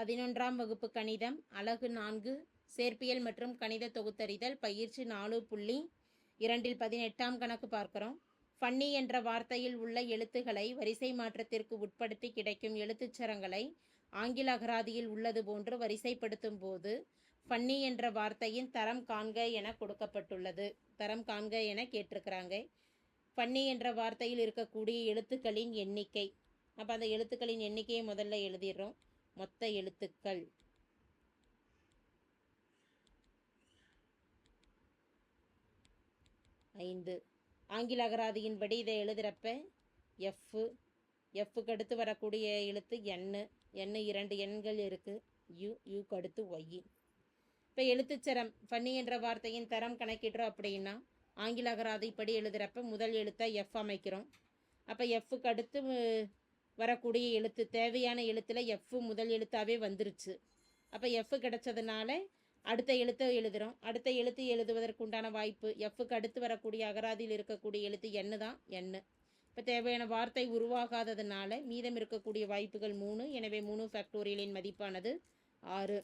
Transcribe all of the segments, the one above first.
பதினொன்றாம் வகுப்பு கணிதம் அலகு நான்கு சேர்ப்பியல் மற்றும் கணித தொகுத்தறிதல் பயிற்சி நாலு புள்ளி இரண்டில் பதினெட்டாம் கணக்கு பார்க்கிறோம். ஃபன்னி என்ற வார்த்தையில் உள்ள எழுத்துக்களை வரிசை மாற்றத்திற்கு உட்படுத்தி கிடைக்கும் எழுத்துச்சரங்களை ஆங்கில அகராதியில் உள்ளது போன்று வரிசைப்படுத்தும் போது ஃபன்னி என்ற வார்த்தையின் தரம் காண்க என கொடுக்கப்பட்டுள்ளது. தரம் காண்க என கேட்டிருக்கிறாங்க. ஃபன்னி என்ற வார்த்தையில் இருக்கக்கூடிய எழுத்துக்களின் எண்ணிக்கை. அப்போ அந்த எழுத்துக்களின் எண்ணிக்கையை முதல்ல எழுதிடுறோம். மொத்த எழுத்துக்கள். ஐந்து. ஆங்கில அகராதியின்படி இதை எழுதுகிறப்ப எஃப்பு எஃப்புக்கு அடுத்து வரக்கூடிய எழுத்து எண்ணு எண்ணு இரண்டு எண்கள் இருக்குது யு யுக்கு அடுத்து ஒய் இப்போ எழுத்துச்சரம் ஃபன்னி என்ற வார்த்தையின் தரம் கணக்கிடுறோம் அப்படின்னா ஆங்கில அகராதிப்படி எழுதுகிறப்ப முதல் எழுத்தை எஃப் அமைக்கிறோம். அப்போ எஃப்புக்கு அடுத்து வரக்கூடிய எழுத்து தேவையான எழுத்தில் எஃப் முதல் எழுத்தாகவே வந்துருச்சு. அப்போ எஃப் கிடச்சதுனால அடுத்த எழுத்தை எழுதுகிறோம் அடுத்த எழுத்து எழுதுவதற்குண்டான வாய்ப்பு எஃப்புக்கு அடுத்து வரக்கூடிய அகராதியில் இருக்கக்கூடிய எழுத்து எண்ணு தான் எண்ணு இப்போ தேவையான வார்த்தை உருவாகாததுனால மீதம் இருக்கக்கூடிய வாய்ப்புகள் மூணு. எனவே மூணு ஃபேக்டோரியலின் மதிப்பானது ஆறு.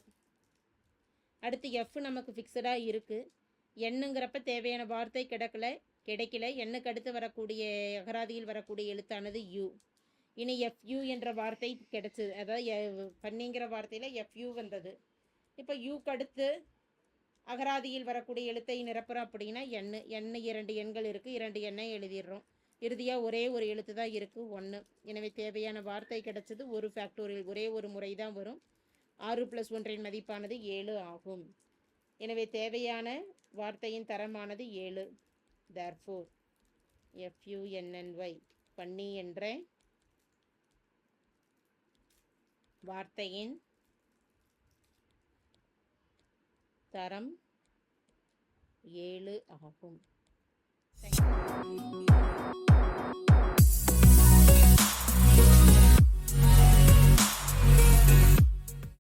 அடுத்து எஃப் நமக்கு ஃபிக்ஸடாக இருக்குது எண்ணுங்கிறப்ப தேவையான வார்த்தை கிடைக்கல கிடைக்கல. எண்ணுக்கு அடுத்து வரக்கூடிய அகராதியில் வரக்கூடிய எழுத்தானது யூ இனி எஃப்யூ என்ற வார்த்தை கிடைச்சது. அதாவது பண்ணிங்கிற வார்த்தையில் எஃப்யூ வந்தது. இப்போ யூக்கு அடுத்து அகராதியில் வரக்கூடிய எழுத்தை நிரப்புறோம் அப்படின்னா எண்ணு எண்ணு இரண்டு எண்கள் இருக்குது இரண்டு எண்ணை எழுதிடுறோம். இறுதியாக ஒரே ஒரு எழுத்து தான் இருக்குது ஒன்று எனவே தேவையான வார்த்தை கிடைச்சது ஒரு ஃபேக்டோரியல் ஒரே ஒரு முறை தான் வரும். ஆறு ப்ளஸ் ஒன்றின் மதிப்பானது ஏழு ஆகும். எனவே தேவையான வார்த்தையின் தரமானது ஏழு. தேர்ஃபோர் எஃப்யூஎன்என்ஒய் பண்ணி என்ற வார்த்தையின் தரம் ஏழு ஆகும். தேங்க்யூ